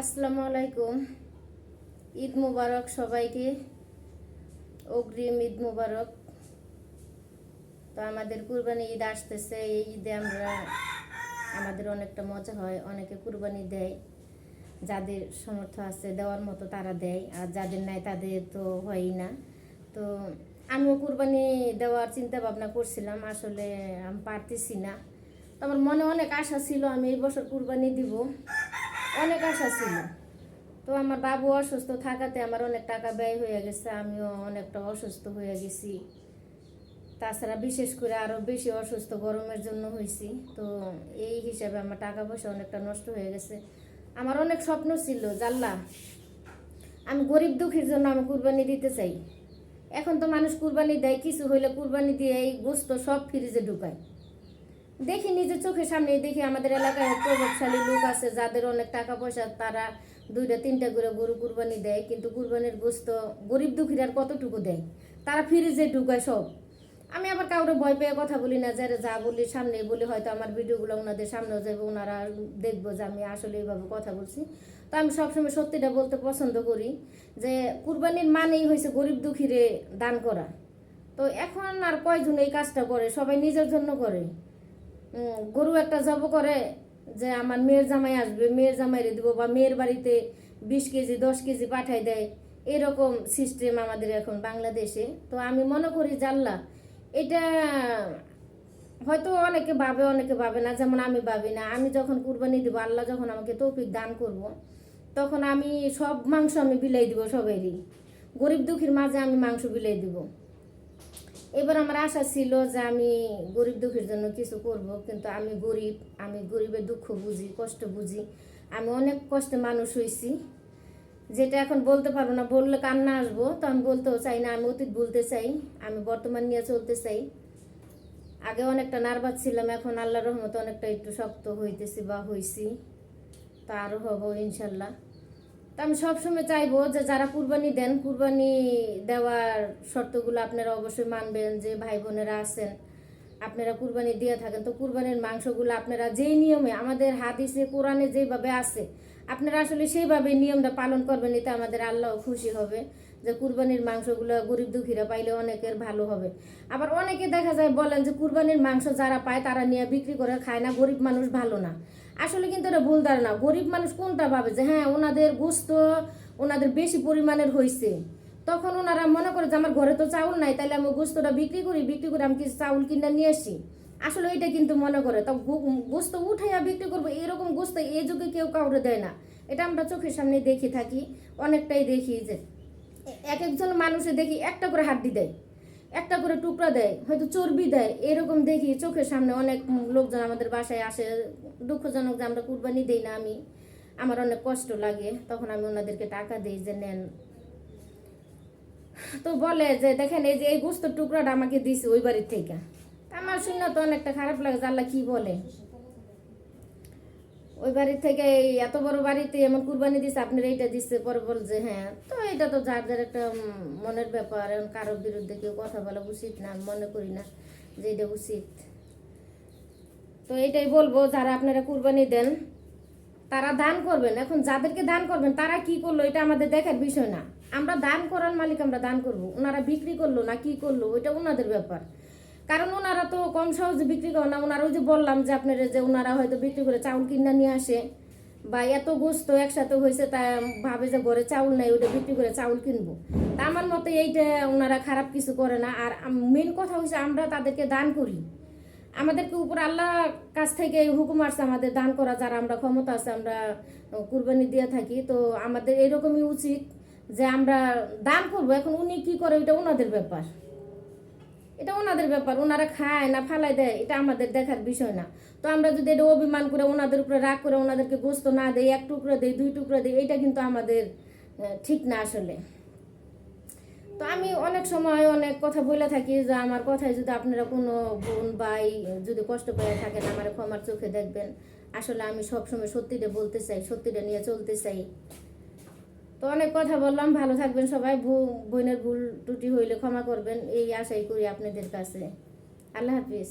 আসসালামু আলাইকুম। ঈদ মুবারক সবাইকে। অগ্রিম ঈদ মুবারক। তো আমাদের কুরবানি ঈদ আসতেছে, এই ঈদে আমরা, আমাদের অনেকটা মজা হয়, অনেকে কুরবানি দেয়, যাদের সমর্থ আছে দেওয়ার মতো তারা দেয়, আর যাদের নাই তাদের তো হয়ই না। তো আমিও কুরবানি দেওয়ার চিন্তা ভাবনা করছিলাম, আসলে আমি পারতেছি না। তো আমার মনে অনেক আশা ছিল আমি এই বছর কুরবানি দিব। অনেক আশা ছিল। তো আমার বাবু অসুস্থ থাকাতে আমার অনেক টাকা ব্যয় হয়ে গেছে, আমিও অনেকটা অসুস্থ হয়ে গেছি। তাছাড়া বিশেষ করে আরও বেশি অসুস্থ গরমের জন্য হয়েছি তো এই হিসাবে আমার টাকা পয়সা অনেকটা নষ্ট হয়ে গেছে। আমার অনেক স্বপ্ন ছিল জাল্লা আমি গরিব দুঃখীর জন্য আমি কুরবানি দিতে চাই। এখন তো মানুষ কুরবানি দেয়, কিছু হইলে কুরবানি দিয়ে এই গোস্ত সব ফ্রিজে ঢুকায়। দেখি নিজের চোখের সামনে দেখি আমাদের এলাকায় প্রভাবশালী লোক আছে, যাদের অনেক টাকা পয়সা তারা দুইটা, তিনটা করে গরু কুরবানি দেয়, কিন্তু কুরবানির গোস্ত গরিব দুঃখীর আর কতটুকু দেয়? তারা ফ্রিজে ঢুকায় সব। আমি আবার কাউরে ভয় পেয়ে কথা বলি না যারা যা বলি সামনে বলি হয়তো আমার ভিডিওগুলো ওনাদের সামনেও যাবে, ওনারা দেখব যে আমি আসলে এইভাবে কথা বলছি। তো আমি সবসময় সত্যিটা বলতে পছন্দ করি, যে কুরবানির মানেই হয়েছে গরিব দুঃখীরে দান করা। তো এখন আর কয়জন এই কাজটা করে? সবাই নিজের জন্য করে। গরু একটা জব করে যে আমার মেয়ের জামাই আসবে, মেয়ের জামাইরে দিব বা মেয়ের বাড়িতে বিশ কেজি, দশ কেজি পাঠাই দেয়। এরকম সিস্টেম আমাদের এখন বাংলাদেশে। তো আমি মনে করি জানলা এটা হয়তো অনেকে ভাবে অনেকে ভাবে না, যেমন আমি ভাবি না। আমি যখন কুরবানি দিব, আল্লাহ যখন আমাকে তৌফিক দান করব, তখন আমি সব মাংস আমি বিলাই দিব সবাইরই। গরিব দুঃখীর মাঝে আমি মাংস বিলাই দিব। এবার আমার আশা ছিল যে আমি গরিব দুঃখের জন্য কিছু করব, কিন্তু আমি গরিব, আমি গরিবের দুঃখ বুঝি, কষ্ট বুঝি। আমি অনেক কষ্টে মানুষ হয়েছি যেটা এখন বলতে পারব না, বললে কান্না আসব, তো আমি বলতেও চাই না, আমি অতীত বলতে চাই, আমি বর্তমান নিয়ে চলতে চাই। আগে অনেকটা নার্ভাস ছিলাম, এখন আল্লাহর রহমতে অনেকটা একটু শক্ত হইতেছি বা হইছি। তা আরও হব ইনশাল্লাহ। তা আমি সবসময় চাইব যে যারা কুরবানি দেন, কুরবানি দেওয়ার শর্তগুলো আপনারা অবশ্যই মানবেন যে ভাই বোনেরা আছেন, আপনারা কুরবানি দিয়ে থাকেন। তো কুরবানির মাংসগুলো আপনারা যেই নিয়মে, আমাদের হাদিসে, কোরআনে যেভাবে আছে, আপনারা আসলে সেইভাবে নিয়মটা পালন করবেন, এতে আমাদের আল্লাহ খুশি হবে যে কুরবানির মাংসগুলো গরিব দুঃখীরা পাইলে অনেকের ভালো হবে। আবার অনেকে দেখা যায় বলেন যে কুরবানির মাংস যারা পায়, তারা নিয়ে বিক্রি করে খায় না, গরিব মানুষ ভালো না। আসলে কিন্তু এটা ভুল ধারণা। গরিব মানুষ কোনটা ভাবে যে হ্যাঁ ওনাদের গোস্ত ওনাদের বেশি পরিমাণের হয়েছে তখন ওনারা মনে করে যে, আমার ঘরে তো চাউল নাই তাহলে আমি গোস্তটা বিক্রি করি, বিক্রি করে আমি কিছু চাউল কিনে নিয়ে আসি। আসলে এটা কিন্তু মনে করে, তো গোস্ত উঠাইয়া বিক্রি করব, এরকম গোস্ত এই যুগে কেউ কাউরে দেয় না। এটা আমরা চোখের সামনে দেখে থাকি, অনেকটাই দেখি যে, এক একজন মানুষে দেখি একটা করে হাড্ডি দেয়। একটা করে টুকরা দেয়, হয়তো চর্বি দেয়, এরকম দেখি চোখের সামনে অনেক লোকজন আমাদের বাসায় আসে, দুঃখজনক যে আমরা কুরবানি দিই না আমি। আমার অনেক কষ্ট লাগে, তখন আমি ওনাদেরকে টাকা দিই যে নেন। তো বলে যে, দেখেন, এই যে এই গোস্ত টুকরাটা আমাকে দিছে ওই বাড়ির থেকে। আমার শুনে তো অনেকটা খারাপ লাগে আল্লাহ কি বলে। ওই বাড়ির থেকে এই এত বড় বাড়িতে এমন কুরবানি দিছে, আপনার এইটা দিচ্ছে পরে বল যে হ্যাঁ। তো এটা তো যার যার একটা মনের ব্যাপার, এখন কারোর বিরুদ্ধে কেউ কথা বলা উচিত না মনে করি না যে এটা উচিত। তো এটাই বলব, যারা আপনারা কুরবানি দেন, তারা দান করবেন। এখন যাদেরকে দান করবেন, তারা কি করল? এটা আমাদের দেখার বিষয় না। আমরা দান করার মালিক আমরা দান করব। ওনারা বিক্রি করল না কি করল? ওইটা ওনাদের ব্যাপার। কারণ ওনারা তো কম সহজে বিক্রি করে না। ওনারা ওই যে বললাম যে আপনারা যে ওনারা হয়তো বিক্রি করে চাউল কিনা নিয়ে আসে বা এত গোস্ত একসাথে হয়েছে তা ভাবে যে ঘরে চাউল নাই, ওটা বিক্রি করে চাউল কিনবো। তা আমার মতে এইটা ওনারা খারাপ কিছু করে না। আর মেন কথা হচ্ছে আমরা তাদেরকে দান করি। আমাদেরকে উপর আল্লাহ কাছ থেকে হুকুম আসছে আমাদের দান করা, যারা আমরা ক্ষমতা আছে, আমরা কুরবানি দিয়ে থাকি। তো আমাদের এরকমই উচিত যে আমরা দান করব। এখন উনি কি করে, ওইটা ওনাদের ব্যাপার। এটা ওনাদের ব্যাপার, ওনারা খায় না, ফালাই দেয়, এটা আমাদের দেখার বিষয় না। তো আমরা যদি এটা অভিমান করে ওনাদের উপরে রাগ করে ওনাদেরকে গোস্ত না দেই, এক টুকরো দেই, দুই টুকরো দেই, এটা কিন্তু আমাদের ঠিক না আসলে। তো আমি অনেক সময় অনেক কথা বলে থাকি যে আমার কথায় যদি আপনারা কোনো বোন, ভাই যদি কষ্ট পেয়ে থাকেন, আমার ক্ষমার চোখে দেখবেন। আসলে আমি সবসময় সত্যিটা বলতে চাই, সত্যিটা নিয়ে চলতে চাই। তো অনেক কথা বললাম, ভালো থাকবেন সবাই বোনের ভুল ত্রুটি হইলে ক্ষমা করবেন, এই আশাই করি আপনাদের কাছে। আল্লাহ হাফিজ।